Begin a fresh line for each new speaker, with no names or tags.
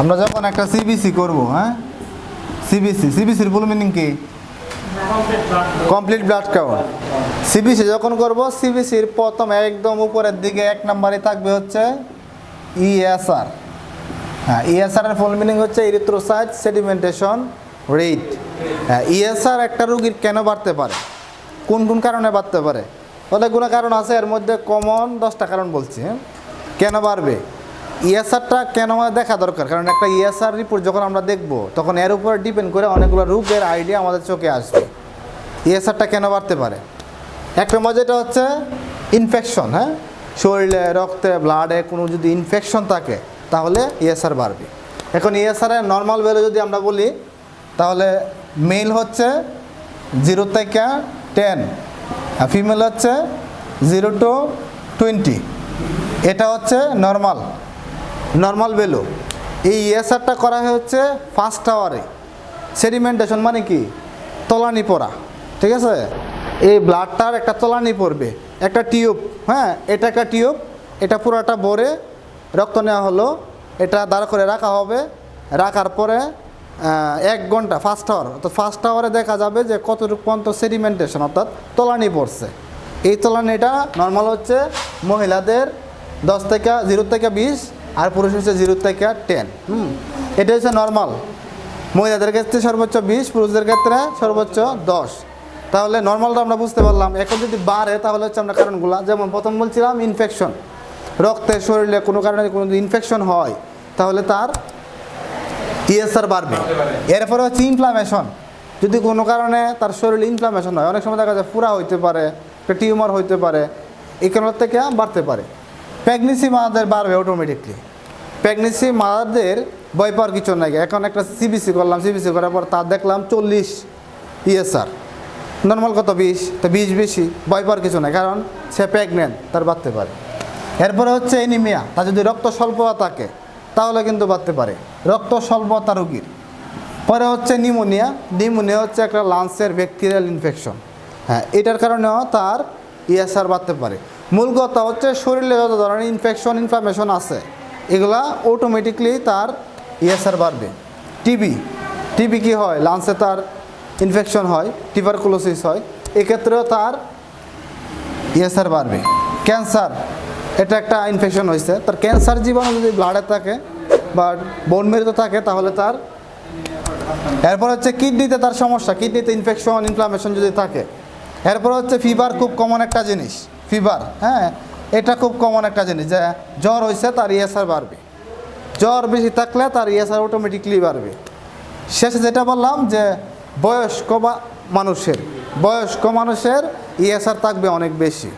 আমরা যখন একটা সিবিসি করব হ্যাঁ? সিবিসি সিবিসির ফুল মিনিং কি? কমপ্লিট ব্লাড কাউন্ট সিবিসি যখন করব সিবিসির প্রথম একদম উপরের দিকে এক নম্বরে থাকবে হচ্ছে E ইএসআর হ্যাঁ ইএসআর এর ফুল মিনিং হচ্ছে ইরিথ্রোসাইট সেডিমেন্টেশন রেট হ্যাঁ ইএসআর একটা রোগীর কেন বাড়তে পারে? কোন কোন কারণে বাড়তে পারে? অনেকগুলো কারণ আছে, এর মধ্যে কমন দশটা কারণ বলছি হ্যাঁ? কেন বাড়বে? ইএসআরটা কেন আমাদের দেখা দরকার? কারণ একটা ইএসআর রিপোর্ট যখন আমরা দেখব, তখন এর উপর ডিপেন্ড করে অনেকগুলো রোগের আইডিয়া আমাদের চোখে আসবে। ইএসআরটা কেন বাড়তে পারে? এক নম্বর যেটা হচ্ছে ইনফেকশন হ্যাঁ? শরীরে, রক্তে ব্লাডে কোনো যদি ইনফেকশন থাকে, তাহলে ইএসআর বাড়বে। এখন ইএসআর এর নর্মাল ভ্যালু যদি আমরা বলি, তাহলে মেল হচ্ছে জিরো থেকে টেন আর ফিমেল হচ্ছে জিরো টু টোয়েন্টি এটা হচ্ছে নর্মাল নর্মাল ভ্যালু এই ইএসআরটা করা হচ্ছে ফার্স্ট আওয়ারে সেডিমেন্টেশন মানে কি? তলানি পড়া। ঠিক আছে? এই ব্লাডটার একটা তলানি পড়বে। একটা টিউব হ্যাঁ এটা একটা টিউব এটা পুরোটা ভরে রক্ত নেওয়া হলো। এটা দাঁড় করে রাখা হবে। রাখার পরে এক ঘণ্টা ফার্স্ট আওয়ার তো ফার্স্ট আওয়ারে দেখা যাবে যে কতটুকু পর্যন্ত সেডিমেন্টেশন অর্থাৎ তলানি পড়ছে। এই তলানিটা নর্মাল হচ্ছে মহিলাদের দশ থেকে জিরো থেকে বিশ আর পুরুষ হচ্ছে জিরো থেকে টেন হুম, এটা হচ্ছে নর্মাল মহিলাদের ক্ষেত্রে সর্বোচ্চ বিশ, পুরুষদের ক্ষেত্রে সর্বোচ্চ দশ। তাহলে নর্মালটা আমরা বুঝতে পারলাম। এখন যদি বাড়ে, তাহলে হচ্ছে আমরা কারণগুলো। যেমন প্রথম বলছিলাম ইনফেকশন রক্তে, শরীরে কোনো কারণে কোনো ইনফেকশন হয়, তাহলে তার টিএসআর বাড়বে। এরপরে হচ্ছে ইনফ্লামেশন যদি কোনো কারণে তার শরীরে ইনফ্লামেশন হয়, অনেক সময় দেখা যায় ফুরা হইতে পারে টিউমার হইতে পারে, এই কারণের থেকে বাড়তে পারে। প্রেগনেন্সি মাদারদের বাড়বে অটোমেটিকলি প্রেগনেন্সি মাদারদের ভয় পাওয়ার কিছু নাই। এখন একটা সিবিসি করলাম সিবিসি করার পর তার দেখলাম চল্লিশ ইএসআর নর্মাল কত বিষ তো বিষ বেশি, ভয় পাওয়ার কিছু নাই, কারণ সে প্রেগনেন্ট তার বাড়তে পারে। এরপরে হচ্ছে এনিমিয়া তার যদি রক্ত স্বল্পতা থাকে, তাহলে কিন্তু বাড়তে পারে। রক্ত স্বল্পতা রোগীর। পরে হচ্ছে নিউমোনিয়া নিউমোনিয়া হচ্ছে একটা লাংসের ব্যাকটেরিয়াল ইনফেকশন হ্যাঁ এটার কারণেও তার ইএসআর বাড়তে পারে। মূল কথা হচ্ছে শরীরে যত ধরনের ইনফেকশন ইনফ্লামেশন আছে, এগুলা অটোমেটিকলি তার ইএসআর বাড়বে। টিবি টিবি কি হয়? লাংসে তার ইনফেকশন হয় টিভারকুলোসিস হয়, এক্ষেত্রেও তার ইএসআর বাড়বে। ক্যান্সার এটা একটা ইনফেকশন হয়েছে তার ক্যান্সার জীবাণু যদি ব্লাডে থাকে বা বোন মেরুতে থাকে, তাহলে তার এরপর হচ্ছে কিডনিতে তার সমস্যা। কিডনিতে ইনফেকশন ইনফ্লামেশন যদি থাকে, এরপর হচ্ছে ফিভার খুব কমন একটা জিনিস। ফিভার হ্যাঁ? এটা খুব কমন একটা জিনিস যে জ্বর হয়েছে তার ইএসআর বাড়বে। জ্বর বেশি থাকলে তার ইএসআর অটোমেটিকলি বাড়বে। শেষে যেটা বললাম যে বয়স্ক বা মানুষের, বয়স্ক মানুষের ইএসআর থাকবে অনেক বেশি।